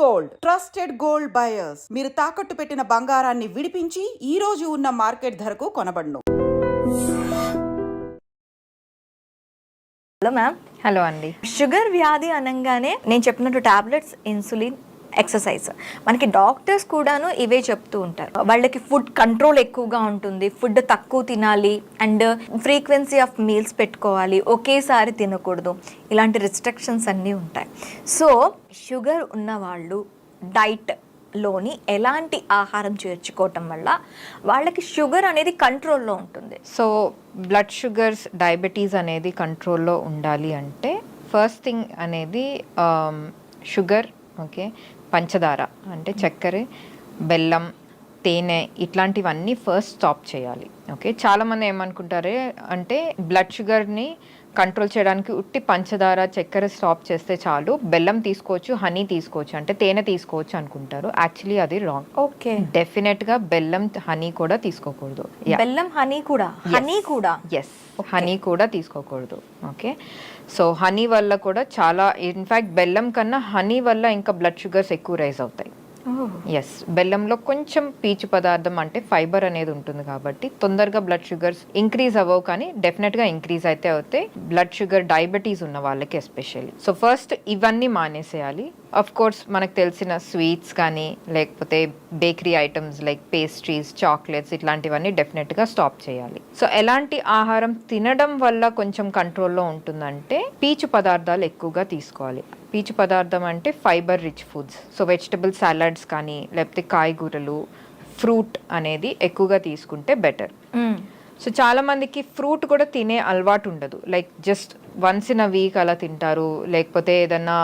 Gold. Trusted gold buyers. మీరు తాకట్టు పెట్టిన బంగారాన్ని విడిపించి ఈ రోజు ఉన్న మార్కెట్ ధరకు కొనబడును. Hello ma'am. హలో అండి. షుగర్ వ్యాధి అనగానే నేను చెప్పినట్టు టాబ్లెట్స్ ఇన్సులిన్ ఎక్సర్సైజ్. మనకి డాక్టర్స్ కూడాను ఇవే చెప్తూ ఉంటారు. వాళ్ళకి ఫుడ్ కంట్రోల్ ఎక్కువగా ఉంటుంది. ఫుడ్ తక్కువ తినాలి అండ్ ఫ్రీక్వెన్సీ ఆఫ్ మీల్స్ పెట్టుకోవాలి. ఒకేసారి తినకూడదు. ఇలాంటి రిస్ట్రిక్షన్స్ అన్నీ ఉంటాయి. సో షుగర్ ఉన్న వాళ్ళు డైట్లోని ఎలాంటి ఆహారం చేర్చుకోవటం వల్ల వాళ్ళకి షుగర్ అనేది కంట్రోల్లో ఉంటుంది. సో బ్లడ్ షుగర్స్ డయాబెటీస్ అనేది కంట్రోల్లో ఉండాలి అంటే ఫస్ట్ థింగ్ అనేది షుగర్ ఓకే? పంచదార అంటే చక్కెర బెల్లం తేనె ఇట్లాంటివన్నీ ఫస్ట్ స్టాప్ చేయాలి. ఓకే చాలామంది ఏమనుకుంటారే అంటే బ్లడ్ షుగర్ని కంట్రోల్ చేయడానికి ఉట్టి పంచదార చక్కెర స్టాప్ చేస్తే చాలు. బెల్లం తీసుకోవచ్చు హనీ తీసుకోవచ్చు అంటే తేనె తీసుకోవచ్చు అనుకుంటారు. యాక్చువల్లీ అది రాంగ్ ఓకే. డెఫినెట్గా బెల్లం హనీ కూడా తీసుకోకూడదు. బెల్లం హనీ కూడా? హనీ కూడా? ఎస్ హనీ కూడా తీసుకోకూడదు. ఓకే సో హనీ వల్ల కూడా చాలా ఇన్ఫ్యాక్ట్ బెల్లం కన్నా హనీ వల్ల ఇంకా బ్లడ్ షుగర్స్ ఎక్కువ రైజ్ అవుతాయి. ఎస్ బెల్లంలో కొంచెం పీచు పదార్థం అంటే ఫైబర్ అనేది ఉంటుంది కాబట్టి తొందరగా బ్లడ్ షుగర్స్ ఇంక్రీజ్ అవ్వవు కానీ డెఫినెట్గా ఇంక్రీజ్ అయితే అవుతాయి. బ్లడ్ షుగర్ డయాబెటీస్ ఉన్న వాళ్ళకి ఎస్పెషల్లీ సో ఫస్ట్ ఇవన్నీ మానేసేయాలి. అఫ్ కోర్స్ మనకు తెలిసిన స్వీట్స్ కానీ లేకపోతే bakery items like pastries chocolates ఇట్లాంటివన్నీ డెఫినెట్గా స్టాప్ చేయాలి. సో ఎలాంటి ఆహారం తినడం వల్ల కొంచెం కంట్రోల్లో ఉంటుందంటే పీచు పదార్థాలు ఎక్కువగా తీసుకోవాలి. పీచు పదార్థం అంటే fibre rich foods. So vegetable salads కానీ లేకపోతే కాయగూరలు ఫ్రూట్ అనేది ఎక్కువగా తీసుకుంటే బెటర్. సో చాలా మందికి ఫ్రూట్ కూడా తినే అలవాటు ఉండదు. Like just once in a week అలా తింటారు. లేకపోతే ఏదన్నా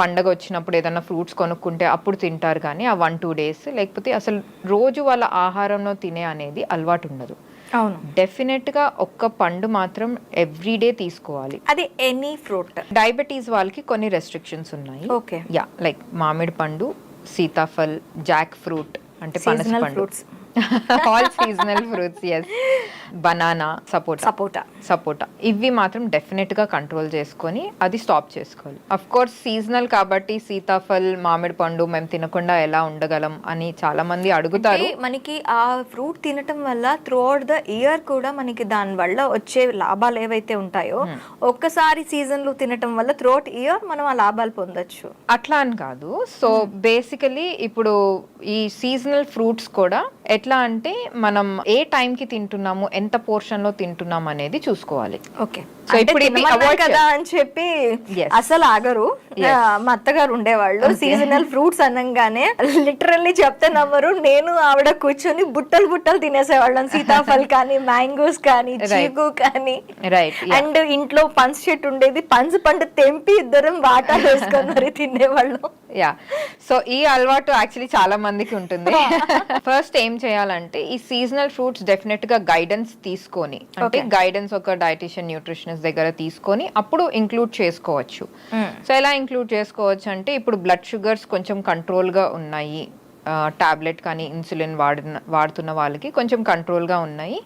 పండగ వచ్చినప్పుడు ఏదన్నా ఫ్రూట్స్ కొనుక్కుంటే అప్పుడు తింటారు కానీ ఆ వన్ టూ డేస్. లేకపోతే అసలు రోజు వాళ్ళ ఆహారంలో తినే అనేది అలవాటు ఉండదు. అవును. డెఫినెట్గా ఒక్క పండు మాత్రం ఎవ్రీడే తీసుకోవాలి. అది ఎనీ ఫ్రూట్. డయాబెటీస్ వాళ్ళకి కొన్ని రెస్ట్రిక్షన్స్ ఉన్నాయి. ఓకే. యా లైక్ మామిడి పండు సీతాఫల్ జాక్ ఫ్రూట్ అంటే పనస పండు. All seasonal fruits yes banana sapota sapota sapota ఇవి మాత్రం డెఫినెట్గా కంట్రోల్ చేసుకొని అది స్టాప్ చేసుకోవాలి. అఫ్ కోర్స్ సీజనల్ కాబట్టి సీతాఫల్ మామిడి పండు మేము తినకుండా ఎలా ఉండగలం అని చాలా మంది అడుగుతారు. మనకి ఆ ఫ్రూట్ తినటం వల్ల త్రూ అవుట్ ద ఇయర్ కూడా మనకి దాని వల్ల వచ్చే లాభాలు ఏవైతే ఉంటాయో ఒక్కసారి సీజన్లో తినటం వల్ల త్రూ అవుట్ ఇయర్ మనం ఆ లాభాలు పొందొచ్చు. అట్లా అని కాదు. సో బేసికలీ ఇప్పుడు ఈ సీజనల్ ఫ్రూట్స్ కూడా ఎట్లా అంటే మనం ఏ టైంకి తింటున్నాము ఎంత పోర్షన్లో తింటున్నాం అనేది చూసుకోవాలి. ఓకే. కదా అని చెప్పి. అసలు ఆగరు. మా అత్తగారు ఉండేవాళ్ళు. సీజనల్ ఫ్రూట్స్ అనగానే లిటరల్లీ చెప్తే నమ్మరు. నేను ఆవిడ కూర్చొని బుట్టలు బుట్టలు తినేసేవాళ్ళం. సీతాఫల్ కానీ మ్యాంగోస్ కానీ చీకు కానీ. రైట్ అండ్ ఇంట్లో పన్స్ చెట్టు ఉండేది. పన్స్ పండు తెంపి ఇద్దరం వాటా వేసుకొని మరి తినేవాళ్ళం. యా సో ఈ అలవాటు యాక్చువల్లీ చాలా మందికి ఉంటుంది. ఫస్ట్ ఏం చేయాలంటే ఈ సీజనల్ ఫ్రూట్స్ డెఫినెట్గా గైడెన్స్ తీసుకొని అంటే గైడెన్స్ ఒక డైటిషియన్ న్యూట్రిషనిస్ట్ దగ్గర తీసుకొని అప్పుడు ఇంక్లూడ్ చేసుకోవచ్చు. సో ఎలా ఇంక్లూడ్ చేసుకోవచ్చు అంటే ఇప్పుడు బ్లడ్ షుగర్స్ కొంచెం కంట్రోల్గా ఉన్నాయి టాబ్లెట్ కానీ ఇన్సులిన్ వాడిన వాడుతున్న వాళ్ళకి కొంచెం కంట్రోల్గా ఉన్నాయి.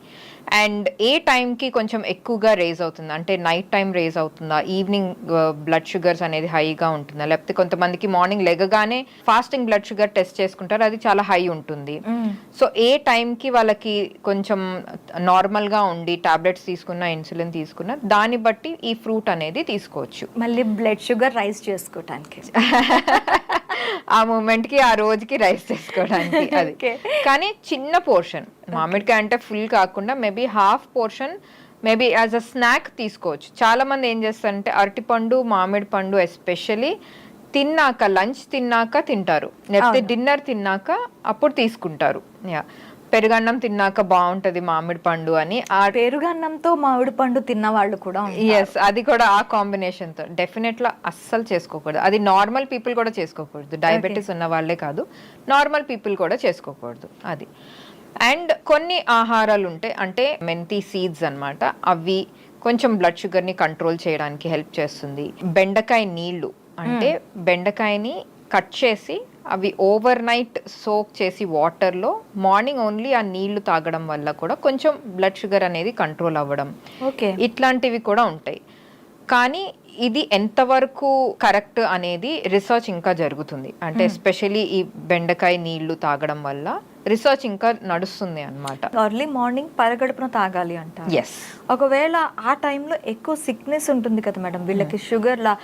అండ్ ఏ టైంకి కొంచెం ఎక్కువగా రేజ్ అవుతుంది? అంటే నైట్ టైం రేజ్ అవుతుందా? ఈవినింగ్ బ్లడ్ షుగర్స్ అనేది హైగా ఉంటుందా? లేకపోతే కొంతమందికి మార్నింగ్ లెగగానే ఫాస్టింగ్ బ్లడ్ షుగర్ టెస్ట్ చేసుకుంటారు అది చాలా హై ఉంటుంది. సో ఏ టైంకి వాళ్ళకి కొంచెం నార్మల్గా ఉండి టాబ్లెట్స్ తీసుకున్న ఇన్సులిన్ తీసుకున్న దాన్ని బట్టి ఈ ఫ్రూట్ అనేది తీసుకోవచ్చు. మళ్ళీ బ్లడ్ షుగర్ రైస్ చేసుకోవటానికి. ఆ మూమెంట్కి ఆ రోజుకి రైస్ చేసుకోవడానికి అది. కానీ చిన్న పోర్షన్ మామిడికాయ అంటే ఫుల్ కాకుండా maybe half portion maybe as a snack తీసుకోవచ్చు. చాలా మంది ఏం చేస్తారంటే అరటిపండు మామిడి పండు ఎస్పెషలీ తిన్నాక లంచ్ తిన్నాక తింటారు. లేకపోతే డిన్నర్ తిన్నాక అప్పుడు తీసుకుంటారు. యా పెరుగన్నం తిన్నాక బాగుంటది మామిడి పండు అని. ఆ పెరుగన్నంతో మామిడి పండు తిన్న వాళ్ళు కూడా. ఎస్ అది కూడా ఆ కాంబినేషన్తో. డెఫినెట్ లా అస్సలు చేసుకోకూడదు. అది నార్మల్ పీపుల్ కూడా చేసుకోకూడదు. డయాబెటీస్ ఉన్న వాళ్ళే కాదు. నార్మల్ పీపుల్ కూడా చేసుకోకూడదు. అది. అండ్ కొన్ని ఆహారాలు ఉంటాయి అంటే మెంతి సీడ్స్ అన్నమాట. అవి కొంచెం బ్లడ్ షుగర్ని కంట్రోల్ చేయడానికి హెల్ప్ చేస్తుంది. బెండకాయ నీళ్ళు అంటే బెండకాయని కట్ చేసి అవి ఓవర్ నైట్ సోక్ చేసి వాటర్లో మార్నింగ్ ఓన్లీ ఆ నీళ్ళు తాగడం వల్ల కూడా కొంచెం బ్లడ్ షుగర్ అనేది కంట్రోల్ అవ్వడం. ఓకే. ఇట్లాంటివి కూడా ఉంటాయి. కానీ ఇది ఎంతవరకు కరెక్ట్ అనేది రీసెర్చ్ ఇంకా జరుగుతుంది. అంటే ఎస్పెషలీ ఈ బెండకాయ నీళ్ళు తాగడం వల్ల రీసెర్చ్ ఇంకా నడుస్తుంది అన్నమాట. ఎర్లీ మార్నింగ్ పరగడుపున తాగాలి ఎస్ ఒకవేళ ఆ టైంలో ఎక్కువ సిక్నెస్ ఉంటుంది కదా మేడం. వీళ్ళకి షుగర్ లా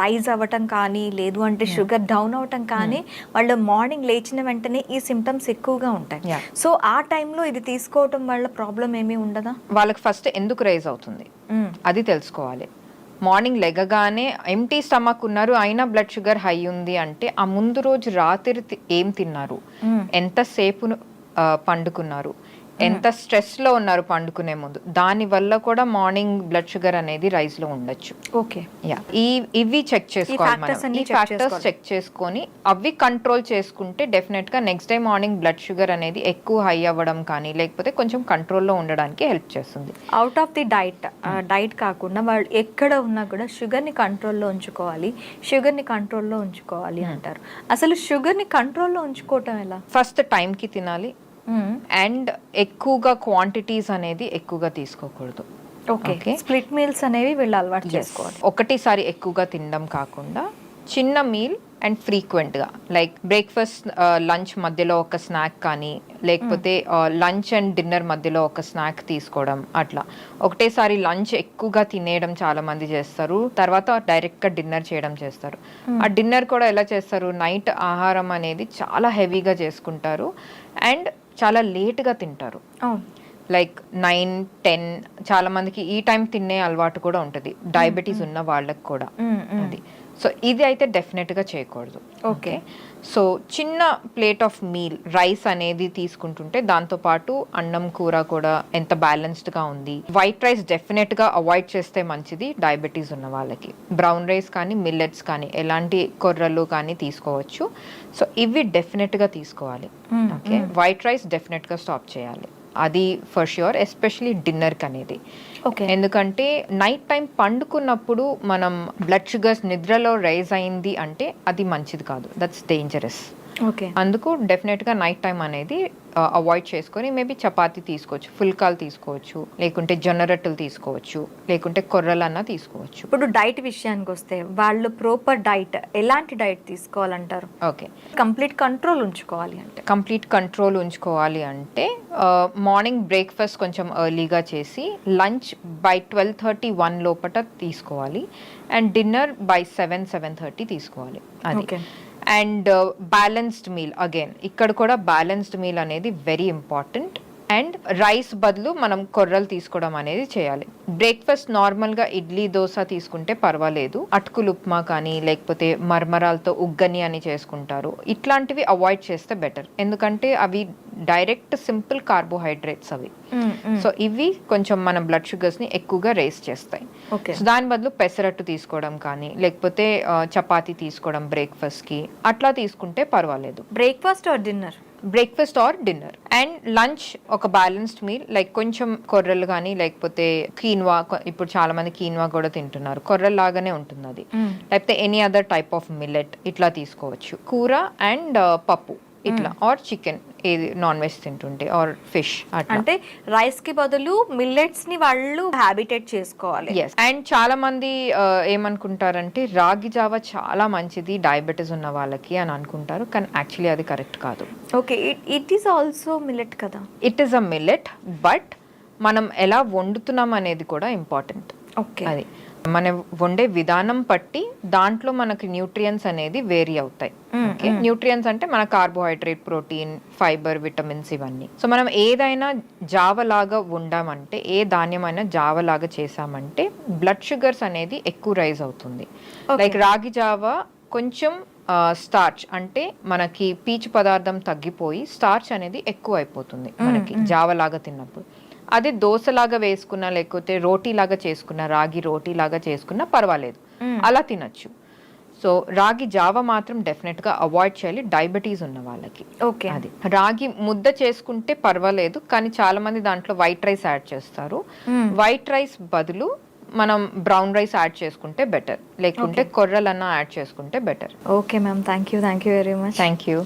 రైజ్ అవ్వటం కానీ లేదు అంటే షుగర్ డౌన్ అవ్వటం కానీ వాళ్ళు మార్నింగ్ లేచిన వెంటనే ఈ సిమ్టమ్స్ ఎక్కువగా ఉంటాయి. సో ఆ టైంలో ఇది తీసుకోవటం వల్ల ప్రాబ్లం ఏమీ ఉండదా? వాళ్ళకి ఫస్ట్ ఎందుకు రైజ్ అవుతుంది? అది తెలుసుకోవాలి. మార్నింగ్ లెగగానే ఎంటీ స్టమక్ ఉన్నారు అయినా బ్లడ్ షుగర్ హై ఉంది అంటే ఆ ముందు రోజు రాత్రి ఏం తిన్నారు? ఎంతసేపు పండుకున్నారు? ఎంత స్ట్రెస్లో ఉన్నారు పండుకునే ముందు? దాని వల్ల కూడా మార్నింగ్ బ్లడ్ షుగర్ అనేది రైజ్లో ఉండొచ్చు. ఓకే. యా. ఈ ఇవి చెక్ చేసుకోవాలి ఈ ఫ్యాక్టర్స్. చెక్ చేసుకొని అవి కంట్రోల్ చేసుకుంటే డెఫినెట్గా next day morning blood sugar అనేది ఎక్కువ హై అవ్వడం కానీ లేకపోతే కొంచెం కంట్రోల్లో ఉండడానికి హెల్ప్ చేస్తుంది. Out of the diet diet కాకుండా వాళ్ళు ఎక్కడ ఉన్నా కూడా షుగర్ని కంట్రోల్లో ఉంచుకోవాలి. షుగర్ని కంట్రోల్లో ఉంచుకోవాలి అంటారు. అసలు షుగర్ని కంట్రోల్లో ఉంచుకోవటం ఎలా? ఫస్ట్ టైంకి తినాలి. అండ్ ఎక్కువగా క్వాంటిటీస్ అనేది ఎక్కువగా తీసుకోకూడదు. ఓకే. స్ప్లిట్ మీల్స్ అనేవి వీళ్ళు అలవాటు చేసుకోవాలి. ఒకటేసారి ఎక్కువగా తినడం కాకుండా చిన్న మీల్ అండ్ ఫ్రీక్వెంట్గా లైక్ బ్రేక్ఫాస్ట్ లంచ్ మధ్యలో ఒక స్నాక్ కానీ లేకపోతే లంచ్ అండ్ డిన్నర్ మధ్యలో ఒక స్నాక్ తీసుకోవడం అట్లా. ఒకటేసారి లంచ్ ఎక్కువగా తినేయడం చాలా మంది చేస్తారు. తర్వాత డైరెక్ట్గా డిన్నర్ చేయడం చేస్తారు. ఆ డిన్నర్ కూడా ఎలా చేస్తారు? నైట్ ఆహారం అనేది చాలా హెవీగా చేసుకుంటారు. అండ్ చాలా లేట్గా తింటారు. లైక్ నైన్ టెన్ చాలా మందికి ఈ టైం తినే అలవాటు కూడా ఉంటుంది. డయాబెటీస్ ఉన్న వాళ్ళకి కూడా అది. సో ఇది అయితే డెఫినెట్గా చేయకూడదు. ఓకే. సో చిన్న ప్లేట్ ఆఫ్ మీల్ రైస్ అనేది తీసుకుంటుంటే దాంతో పాటు అన్నం కూర కూడా ఎంత బ్యాలెన్స్డ్గా ఉంది. వైట్ రైస్ డెఫినెట్గా అవాయిడ్ చేస్తే మంచిది డయాబెటీస్ ఉన్న వాళ్ళకి. బ్రౌన్ రైస్ కానీ మిల్లెట్స్ కానీ ఎలాంటి కొర్రలు కానీ తీసుకోవచ్చు. సో ఇవి డెఫినెట్గా తీసుకోవాలి ఓకే? వైట్ రైస్ డెఫినెట్గా స్టాప్ చేయాలి. అది ఫర్ ష్యూర్ ఎస్పెషలీ డిన్నర్కి అనేది. ఓకే ఎందుకంటే నైట్ టైం పండుకున్నప్పుడు మనం బ్లడ్ షుగర్స్ నిద్రలో రైజ్ అయింది అంటే అది మంచిది కాదు. దట్స్ డేంజరస్ అందుకు డెఫినెట్గా నైట్ టైం అనేది అవాయిడ్ చేసుకొని మేబీ చపాతీ తీసుకోవచ్చు ఫుల్కాలు తీసుకోవచ్చు లేకుంటే జొన్న రొట్టెలు తీసుకోవచ్చు లేకుంటే కొర్రలన్నా తీసుకోవచ్చు. ఇప్పుడు డైట్ విషయానికి వస్తే వాళ్ళు ప్రాపర్ డైట్ ఎలాంటి డైట్ తీసుకోవాలంటారు? ఓకే. కంప్లీట్ కంట్రోల్ ఉంచుకోవాలి అంటే. కంప్లీట్ కంట్రోల్ ఉంచుకోవాలి అంటే మార్నింగ్ బ్రేక్ఫాస్ట్ కొంచెం ఎర్లీగా చేసి lunch by twelve thirty one లోపల తీసుకోవాలి and dinner by seven seven thirty తీసుకోవాలి అది. అండ్ బ్యాలెన్స్డ్ మీల్ అగైన్ ఇక్కడ కూడా బ్యాలెన్స్డ్ మీల్ అనేది వెరీ ఇంపార్టెంట్ అండ్ రైస్ బదులు మనం కొర్రలు తీసుకోవడం అనేది చేయాలి. బ్రేక్ఫాస్ట్ నార్మల్గా ఇడ్లీ దోశ తీసుకుంటే పర్వాలేదు. అటుకులు ఉప్మా కానీ లేకపోతే మర్మరాలతో ఉగ్గని అని చేసుకుంటారు. ఇట్లాంటివి అవాయిడ్ చేస్తే బెటర్. ఎందుకంటే అవి డైరెక్ట్ సింపుల్ కార్బోహైడ్రేట్స్ అవి. సో ఇవి కొంచెం మన బ్లడ్ షుగర్స్ని ఎక్కువగా రేస్ చేస్తాయి. సో దాని బదులు పెసరట్టు తీసుకోవడం కానీ లేకపోతే చపాతీ తీసుకోవడం బ్రేక్ఫాస్ట్కి అట్లా తీసుకుంటే పర్వాలేదు. Breakfast or dinner? Breakfast or dinner and lunch ఒక బ్యాలెన్స్డ్ మీల్ లైక్ కొంచెం కొర్రలు కానీ లేకపోతే కీన్వా ఇప్పుడు చాలా మంది కీన్వా కూడా తింటున్నారు. కొర్రల్ లాగానే ఉంటుంది అది లేకపోతే any other type of millet ఇట్లా తీసుకోవచ్చు. కూర అండ్ పప్పు. ఇట్లా. ఆర్ చికెన్ ఏది నాన్ వెజ్ తింటుంటే ఆర్ ఫిష్ అంటే రైస్కి బదులు మిల్లెట్స్ని వాళ్ళు హ్యాబిటేట్ చేసుకోవాలి. అండ్ చాలా మంది ఏమనుకుంటారంటే రాగి జావ చాలా మంచిది డయాబెటీస్ ఉన్న వాళ్ళకి అని అనుకుంటారు కానీ యాక్చువల్లీ అది కరెక్ట్ కాదు. Okay it is also millet కదా? It is a millet but మనం ఎలా వండుతున్నాం అనేది కూడా ఇంపార్టెంట్ ఓకే అది. మనం వండే విధానం బట్టి దాంట్లో మనకి న్యూట్రియన్స్ అనేది వేరీ అవుతాయి. ఓకే న్యూట్రియన్స్ అంటే మన కార్బోహైడ్రేట్ ప్రోటీన్ ఫైబర్ విటమిన్స్ ఇవన్నీ. సో మనం ఏదైనా జావలాగా వండామంటే ఏ ధాన్యమైనా జావలాగా చేసామంటే బ్లడ్ షుగర్స్ అనేది ఎక్కువ రైజ్ అవుతుంది. లైక్ రాగి జావ కొంచెం స్టార్చ్ అంటే మనకి పీచు పదార్థం తగ్గిపోయి స్టార్చ్ అనేది ఎక్కువ అయిపోతుంది మనకి జావలాగా తిన్నప్పుడు. అదే దోశలాగా వేసుకున్నా లేకపోతే రోటీ లాగా చేసుకున్నా రాగి రోటీ లాగా చేసుకున్నా పర్వాలేదు. అలా తినచ్చు. సో రాగి జావ మాత్రం డెఫినెట్గా అవాయిడ్ చేయాలి. డయాబెటీస్ ఉన్న వాళ్ళకి. ఓకే. అది. రాగి ముద్ద చేసుకుంటే పర్వాలేదు కానీ చాలా మంది దాంట్లో వైట్ రైస్ యాడ్ చేస్తారు. వైట్ రైస్ బదులు మనం బ్రౌన్ రైస్ యాడ్ చేసుకుంటే బెటర్ లేకుంటే కొర్రలన్నా యాడ్ చేసుకుంటే better okay ma'am. Thank you thank you very much. Thank you